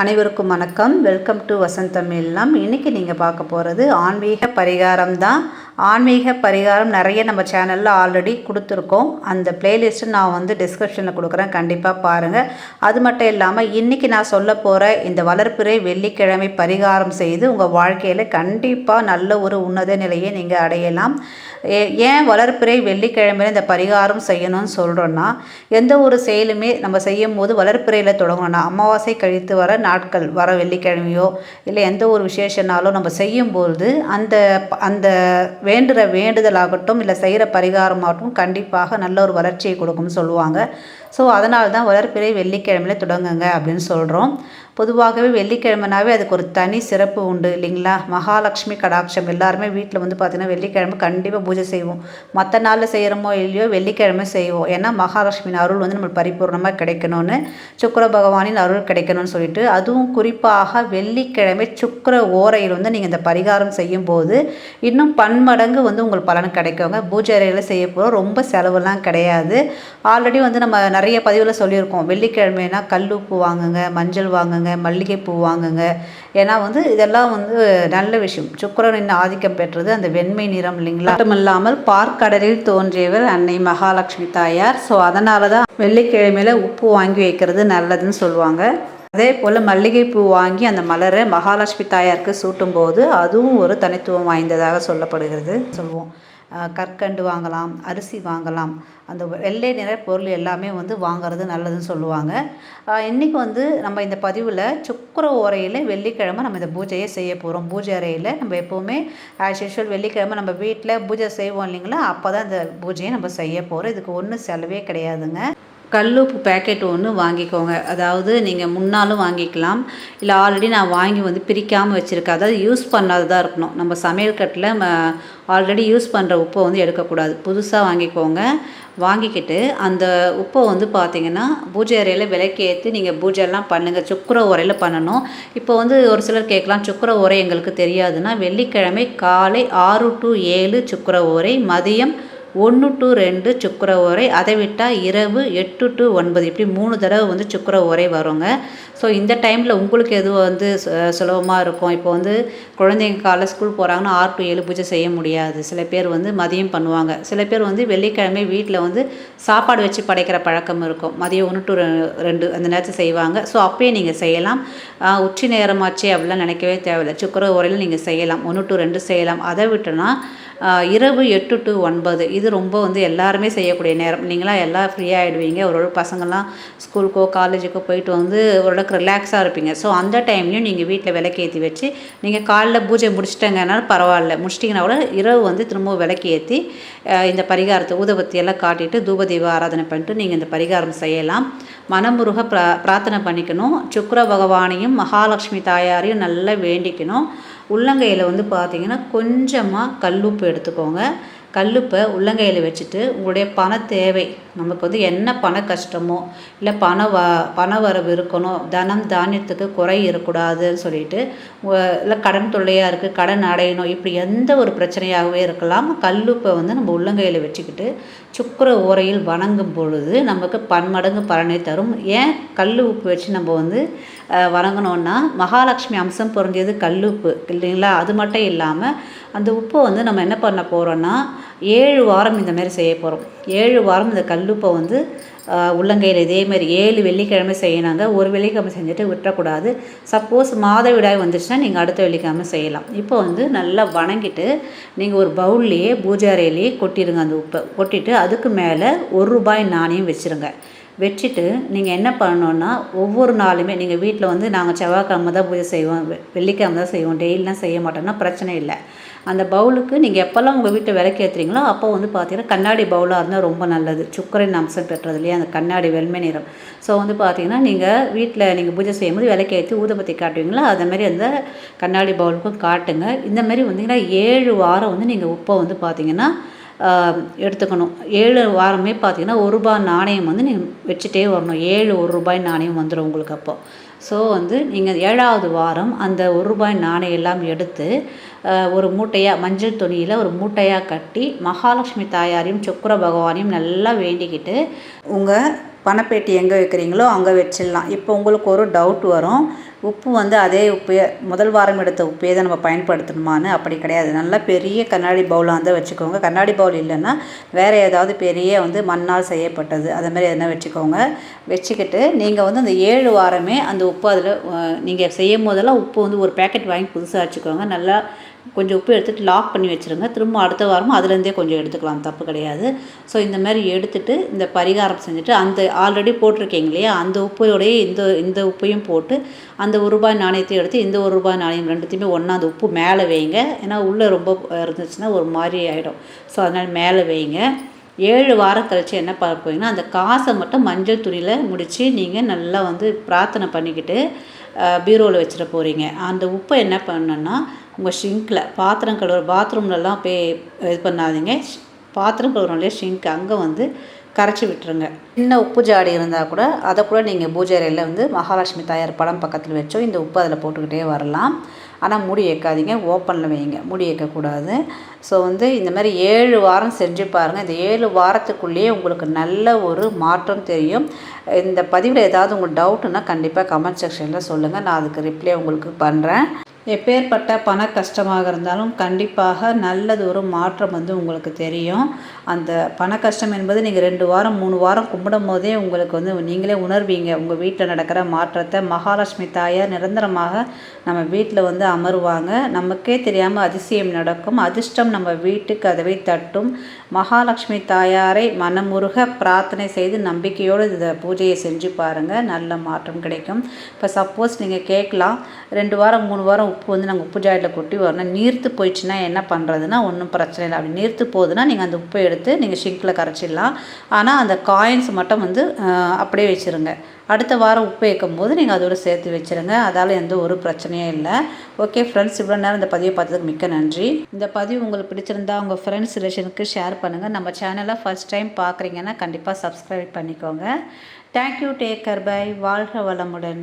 அனைவருக்கும் வணக்கம். Welcome to வசந்தம் தமிழ்லாம் இன்றைக்கி நீங்கள் பார்க்க போகிறது ஆன்மீக பரிகாரம் தான். ஆன்மீக பரிகாரம் நிறைய நம்ம சேனலில் ஆல்ரெடி கொடுத்துருக்கோம். அந்த பிளேலிஸ்ட்டு நான் வந்து டிஸ்கிரிப்ஷனில் கொடுக்குறேன். கண்டிப்பாக பாருங்கள் அது மட்டும் இல்லாமல் இன்றைக்கி நான் சொல்ல போகிற இந்த வளர்ப்பிறை வெள்ளிக்கிழமை பரிகாரம் செய்து உங்கள் வாழ்க்கையில் கண்டிப்பாக நல்ல ஒரு உன்னத நிலையை நீங்கள் அடையலாம். ஏ- ஏன் வளர்ப்பிறை வெள்ளிக்கிழமையில இந்த பரிகாரம் செய்யணும்னு சொல்கிறோன்னா எந்த ஒரு செயலுமே நம்ம செய்யும் போது வளர்ப்பிறையில் தொடங்கணும்னா அமாவாசை கழித்து வர நாட்கள் வர வெள்ளிக்கிழமையோ இல்லை எந்த ஒரு விசேஷனாலும் நம்ம செய்யும்போது அந்த அந்த வேண்டுகிற வேண்டுதலாகட்டும் இல்லை செய்கிற பரிகாரமாகட்டும் கண்டிப்பாக நல்ல ஒரு வளர்ச்சியை கொடுக்கும்னு சொல்லுவாங்க. ஸோ அதனால தான் வளர்ப்பிறை வெள்ளிக்கிழமையில தொடங்குங்க அப்படின்னு சொல்கிறோம் பொதுவாகவே வெள்ளிக்கிழமைனாவே அதுக்கு ஒரு தனி சிறப்பு உண்டு இல்லைங்களா? மகாலட்சுமி கடாட்சம் எல்லாருமே வீட்டில் வந்து பார்த்திங்கன்னா வெள்ளிக்கிழமை கண்டிப்பாக பூஜை செய்வோம். மற்ற நாளில் செய்கிறோமோ இல்லையோ வெள்ளிக்கிழமை செய்வோம். ஏன்னா மகாலட்சுமியின் அருள் வந்து நம்மளுக்கு பரிபூர்ணமாக கிடைக்கணும்னு சுக்கிர பகவானின் அருள் கிடைக்கணும்னு சொல்லிட்டு அதுவும் குறிப்பாக வெள்ளிக்கிழமை சுக்கர ஓரையில் வந்து நீங்கள் இந்த பரிகாரம் செய்யும்போது இன்னும் பன்மடங்கு வந்து உங்களுக்கு பலன் கிடைக்குங்க. பூஜை அறையில் செய்ய போகிறோம் ரொம்ப செலவுலாம் கிடையாது. ஆல்ரெடி வந்து நம்ம நிறைய பதிவில் சொல்லியிருக்கோம். வெள்ளிக்கிழமைனா கல்லுப்பு வாங்குங்க மஞ்சள் வாங்குங்க மல்லிகைப்பூ வாங்குங்க. ஏன்னா வந்து இதெல்லாம் வந்து நல்ல விஷயம். சுக்கரனின் ஆதிக்கம் பெற்றது அந்த வெண்மை நிறம் இல்லைங்களா? மட்டுமில்லாமல் பார்க்கடலில் தோன்றியவர் அன்னை மகாலட்சுமி தாயார். ஸோ அதனால தான் வெள்ளிக்கிழமையில உப்பு வாங்கி வைக்கிறது நல்லதுன்னு சொல்லுவாங்க. அதே போல் மல்லிகைப்பூ வாங்கி அந்த மலரை மகாலட்சுமி தாயாருக்கு சூட்டும்போது அதுவும் ஒரு தனித்துவம் வாய்ந்ததாக சொல்லப்படுகிறது. சொல்லுவோம். கற்கண்டு வாங்கலாம் அரிசி வாங்கலாம். அந்த வெள்ளை நிற பொருள் எல்லாமே வந்து வாங்குறது நல்லதுன்னு சொல்லுவாங்க. இன்றைக்கி வந்து நம்ம இந்த பதிவில் சுக்கர ஓரையில் வெள்ளிக்கிழமை நம்ம இந்த பூஜையை செய்ய போகிறோம் பூஜை அறையில் நம்ம எப்போவுமே ஆஸ் யூஷுவல் வெள்ளிக்கிழமை நம்ம வீட்டில் பூஜை செய்வோம் இல்லைங்களா? அப்போ தான் இந்த பூஜையை நம்ம செய்ய போகிறோம் இதுக்கு ஒன்றும் செலவே கிடையாதுங்க. கல்லுப்பு பேக்கெட் ஒன்று வாங்கிக்கோங்க. அதாவது நீங்கள் முன்னாலும் வாங்கிக்கலாம். இல்லை ஆல்ரெடி நான் வாங்கி வந்து பிரிக்காமல் வச்சுருக்கேன். அதாவது யூஸ் பண்ணாததாக இருக்கணும். நம்ம சமையல் கட்டில் ஆல்ரெடி யூஸ் பண்ணுற உப்பை வந்து எடுக்கக்கூடாது. புதுசாக வாங்கிக்கோங்க. வாங்கிக்கிட்டு அந்த உப்பை வந்து பார்த்தீங்கன்னா பூஜை அறையில் விலைக்கு ஏற்றி நீங்கள் பூஜைலாம் பண்ணுங்கள் சுக்கர உரையில் பண்ணணும். இப்போ வந்து ஒரு சிலர் கேட்கலாம் சுக்கர உரை எங்களுக்கு தெரியாதுன்னா வெள்ளிக்கிழமை காலை ஆறு டு ஏழு சுக்கர உரை மதியம் ஒன்று டு ரெண்டு சுக்கர உரை அதை விட்டால் இரவு எட்டு டு ஒன்பது. இப்படி மூணு தடவை வந்து சுக்கர உரை வருங்க. ஸோ இந்த டைமில் உங்களுக்கு எது வந்து சுலபமாக இருக்கும்? இப்போ வந்து குழந்தைங்க காலை ஸ்கூல் போகிறாங்கன்னா ஆறு டு ஏழு பூஜை செய்ய முடியாது. சில பேர் வந்து மதியம் பண்ணுவாங்க. சில பேர் வந்து வெள்ளிக்கிழமை வீட்டில் வந்து சாப்பாடு வச்சு படைக்கிற பழக்கம் இருக்கும். மதியம் ஒன்று டு ரெண்டு அந்த நேரத்தில் செய்வாங்க. ஸோ அப்போயே நீங்கள் செய்யலாம். உச்சி நேரமாச்சே அப்படிலாம் நினைக்கவே தேவையில்லை. சுக்கர உரையில் நீங்கள் செய்யலாம். ஒன்று டு ரெண்டு செய்யலாம். அதை விட்டுனா இரவு எட்டு டு ஒன்பது. இது ரொம்ப வந்து எல்லாருமே செய்யக்கூடிய நேரம். நீங்களாம் எல்லாம் ஃப்ரீயாக ஆகிடுவீங்க ஒரு பசங்கள்லாம் ஸ்கூலுக்கோ காலேஜுக்கோ போயிட்டு வந்து ஓரளவுக்கு ரிலாக்ஸாக இருப்பீங்க. ஸோ அந்த டைம்லையும் நீங்கள் வீட்டில் விளக்கேற்றி வச்சு நீங்கள் காலைல பூஜை முடிச்சிட்டங்கனாலும் பரவாயில்ல. முடிச்சிட்டிங்கன்னா கூட இரவு வந்து திரும்பவும் விளக்கு ஏற்றி இந்த பரிகாரத்தை ஊதபத்தியெல்லாம் காட்டிட்டு தூப தீப ஆராதனை பண்ணிட்டு நீங்கள் இந்த பரிகாரம் செய்யலாம். மனமுருக பிரா பிரார்த்தனை பண்ணிக்கணும். சுக்கிர பகவானையும் மகாலட்சுமி தாயாரையும் நல்லா வேண்டிக்கணும். உள்ளங்கையில் வந்து பார்த்தீங்கன்னா கொஞ்சமாக கல்லுப்பு எடுத்துக்கோங்க. கல்லுப்பை உள்ளங்கையில் வச்சுட்டு உங்களுடைய பண தேவை நமக்கு வந்து என்ன பண கஷ்டமோ இல்லை பண வ பண வரவு இருக்கணும் தனம் தானியத்துக்கு குறை இருக்கக்கூடாதுன்னு சொல்லிட்டு இல்லை கடன் தொல்லையாக இருக்குது கடன் அடையணும் இப்படி எந்த ஒரு பிரச்சனையாகவே இருக்கலாம். கல்லுப்பை வந்து நம்ம உள்ளங்கையில் வச்சுக்கிட்டு சுக்கிர ஓரையில் வணங்கும் பொழுது நமக்கு பன்மடங்கு பலனை தரும். ஏன் கல் உப்பு வச்சு நம்ம வந்து வணங்கினோன்னா மகாலட்சுமி அம்சம் பொருந்தியது கல்லுப்பு இல்லைங்களா? அது மட்டும் இல்லாமல் அந்த உப்பை வந்து நம்ம என்ன பண்ண போகிறோன்னா ஏழு வாரம் இந்த மாதிரி செய்ய போகிறோம் ஏழு வாரம் இந்த கல்லுப்பை வந்து உள்ளங்கையில் இதேமாரி ஏழு வெள்ளிக்கிழமை செய்யணாங்க ஒரு வெள்ளிக்கிழமை செஞ்சுட்டு விட்டுறக்கூடாது. சப்போஸ் மாதவிடாய் வந்துச்சுன்னா நீங்கள் அடுத்த வெள்ளிக்கிழமை செய்யலாம். இப்போ வந்து நல்லா வணங்கிட்டு நீங்கள் ஒரு பவுல்லையே பூஜாரையிலேயே கொட்டிடுங்க அந்த உப்பை. கொட்டிட்டு அதுக்கு மேலே ஒரு ரூபாய் நாணயம் வச்சுருங்க. வச்சுட்டு நீங்கள் என்ன பண்ணணுன்னா ஒவ்வொரு நாளுமே நீங்கள் வீட்டில் வந்து நாங்கள் செவ்வாய்க்கிழமை தான் பூஜை செய்வோம் வெள்ளிக்கிழமை தான் செய்வோம் டெய்லிலாம் செய்ய மாட்டோம்னா பிரச்சனை இல்லை. அந்த பவுலுக்கு நீங்கள் எப்போல்லாம் உங்கள் வீட்டில் விளக்கு ஏற்றுறீங்களோ அப்போ வந்து பார்த்தீங்கன்னா கண்ணாடி பவுலாக இருந்தால் ரொம்ப நல்லது. சுக்கரின் அம்சம் பெற்றது இல்லையா அந்த கண்ணாடி வெண்மை நிறம். ஸோ வந்து பார்த்தீங்கன்னா நீங்கள் வீட்டில் நீங்கள் பூஜை செய்யும்போது விளக்கு ஏற்றி ஊதுபத்தி காட்டுவீங்களோ? அதே மாதிரி அந்த கண்ணாடி பவுலுக்கும் காட்டுங்க. இந்த மாதிரி வந்தீங்கன்னா ஏழு வாரம் வந்து நீங்கள் உப்பை வந்து பார்த்தீங்கன்னா எடுத்துக்கணும். ஏழு வாரமே பார்த்தீங்கன்னா ஒரு ரூபாய் நாணயம் வந்து நீங்கள் வச்சுட்டே வரணும். ஏழு ஒரு ரூபாய் நாணயம் வந்துடும் உங்களுக்கு அப்போது ஸோ வந்து நீங்கள் ஏழாவது வாரம் அந்த ஒரு ரூபாய் நாணயம் எல்லாம் எடுத்து ஒரு மூட்டையாக மஞ்சள் துணியில் ஒரு மூட்டையாக கட்டி மகாலட்சுமி தாயாரையும் சுக்கிர பகவானையும் நல்லா வேண்டிக்கிட்டு உங்கள் பணப்பேட்டி எங்கே வைக்கிறீங்களோ அங்கே வச்சிடலாம். இப்போ உங்களுக்கு ஒரு டவுட் வரும். உப்பு வந்து அதே உப்பு முதல் வாரம் எடுத்த உப்பே தான் நம்ம பயன்படுத்தணுமான்னு அப்படி கிடையாது. நல்லா பெரிய கண்ணாடி பவுலாக இருந்தால் வச்சுக்கோங்க. கண்ணாடி பவுல் இல்லைன்னா வேறு ஏதாவது பெரிய வந்து மண்ணால் செய்யப்பட்டது அதை மாதிரி எதனா வச்சுக்கோங்க. வச்சுக்கிட்டு நீங்கள் வந்து அந்த ஏழு வாரமே அந்த உப்பு அதில் நீங்கள் செய்யும் போதெல்லாம் உப்பு வந்து ஒரு பேக்கெட் வாங்கி புதுசாக வச்சுக்கோங்க. நல்லா கொஞ்சம் உப்பு எடுத்துகிட்டு லாக் பண்ணி வச்சுருங்க. திரும்ப அடுத்த வாரமும் அதுலேருந்தே கொஞ்சம் எடுத்துக்கலாம். தப்பு கிடையாது. ஸோ இந்த மாதிரி எடுத்துட்டு இந்த பரிகாரம் செஞ்சுட்டு அந்த ஆல்ரெடி போட்டிருக்கீங்க இல்லையா? அந்த உப்பையோடையே இந்த இந்த உப்பையும் போட்டு அந்த ஒரு ரூபாய் நாணயத்தையும் எடுத்து இந்த ஒரு ரூபாய் நாணயம் ரெண்டுத்தையுமே ஒன்றா அந்த உப்பு மேலே வைங்க. ஏன்னா உள்ளே ரொம்ப இருந்துச்சுன்னா ஒரு மாதிரி ஆகிடும் ஸோ அதனால் மேலே வைங்க. ஏழு வாரம் கழித்து என்ன பார்ப்பீங்கன்னா அந்த காசை மட்டும் மஞ்சள் துணியில் முடித்து நீங்கள் நல்லா வந்து பிரார்த்தனை பண்ணிக்கிட்டு பீரோவில் வச்சிட போகிறீங்க அந்த உப்பை என்ன பண்ணணுன்னா உங்கள் ஷிங்கில் பாத்திரம் கழுவுற பாத்ரூம்லலாம் போய் இது பண்ணாதீங்க. பாத்திரம் கழுவுறோம் இல்லையா ஷிங்க் அங்கே வந்து கரைச்சி விட்டுருங்க. சின்ன உப்பு ஜாடி இருந்தால் கூட அதை கூட நீங்கள் பூஜை அறையில் வந்து மகாலட்சுமி தாயார் படம் பக்கத்தில் வச்சோ இந்த உப்பு அதில் போட்டுக்கிட்டே வரலாம். ஆனால் முடி ஏற்காதீங்க ஓப்பனில் வைங்க. முடி ஏற்கக்கூடாது ஸோ வந்து இந்த மாதிரி ஏழு வாரம் செஞ்சு பாருங்கள் இந்த ஏழு வாரத்துக்குள்ளேயே உங்களுக்கு நல்ல ஒரு மாற்றம் தெரியும். இந்த பதிவில் ஏதாவது உங்களுக்கு டவுட்டுன்னா கண்டிப்பாக கமெண்ட் செக்ஷனில் சொல்லுங்கள் நான் அதுக்கு ரிப்ளை உங்களுக்கு பண்ணுறேன் எப்பேற்பட்ட பண கஷ்டமாக இருந்தாலும் கண்டிப்பாக நல்லது ஒரு மாற்றம் வந்து உங்களுக்கு தெரியும். அந்த பண கஷ்டம் என்பது நீங்கள் ரெண்டு வாரம் மூணு வாரம் கும்பிடும் போதே உங்களுக்கு வந்து நீங்களே உணர்வீங்க. உங்கள் வீட்டில் நடக்கிற மாற்றத்தை மகாலட்சுமி தாயார் நிரந்தரமாக நம்ம வீட்டில் வந்து அமருவாங்க. நமக்கே தெரியாமல் அதிசயம் நடக்கும். அதிர்ஷ்டம் நம்ம வீட்டு கதவை தட்டும். மகாலட்சுமி தாயாரை மனமுருக பிரார்த்தனை செய்து நம்பிக்கையோடு இந்த பூஜையை செஞ்சு பாருங்கள் நல்ல மாற்றம் கிடைக்கும். இப்போ சப்போஸ் நீங்கள் கேட்கலாம் ரெண்டு வாரம் மூணு வாரம் உப்பு வந்து நாங்கள் உப்பு ஜாடியில் கொட்டி வரணும் நீர்த்து போயிடுச்சுன்னா என்ன பண்ணுறதுன்னா ஒன்றும் பிரச்சனை இல்லை. அப்படி நீர்த்து போகுதுன்னா நீங்கள் அந்த உப்பை எடுத்து நீங்கள் ஷிங்கில் கரைச்சிடலாம். ஆனால் அந்த காயின்ஸ் மட்டும் வந்து அப்படியே வச்சுருங்க. அடுத்த வாரம் உப்பு வைக்கும் போது நீங்கள் அதோடு சேர்த்து வச்சுருங்க. அதால் எந்த ஒரு பிரச்சனையும் இல்லை. ஓகே ஃப்ரெண்ட்ஸ் இவ்வளோ நேரம் இந்த பதிவை பார்த்ததுக்கு மிக்க நன்றி. இந்த பதிவு உங்களுக்கு பிடிச்சிருந்தா உங்கள் ஃப்ரெண்ட்ஸ் ரிலேஷனுக்கு ஷேர் பண்ணுங்கள் நம்ம சேனலை ஃபஸ்ட் டைம் பார்க்குறீங்கன்னா கண்டிப்பாக சப்ஸ்கிரைப் பண்ணிக்கோங்க. தேங்க்யூ டேக் கர் பை வாழ்க வளமுடன்.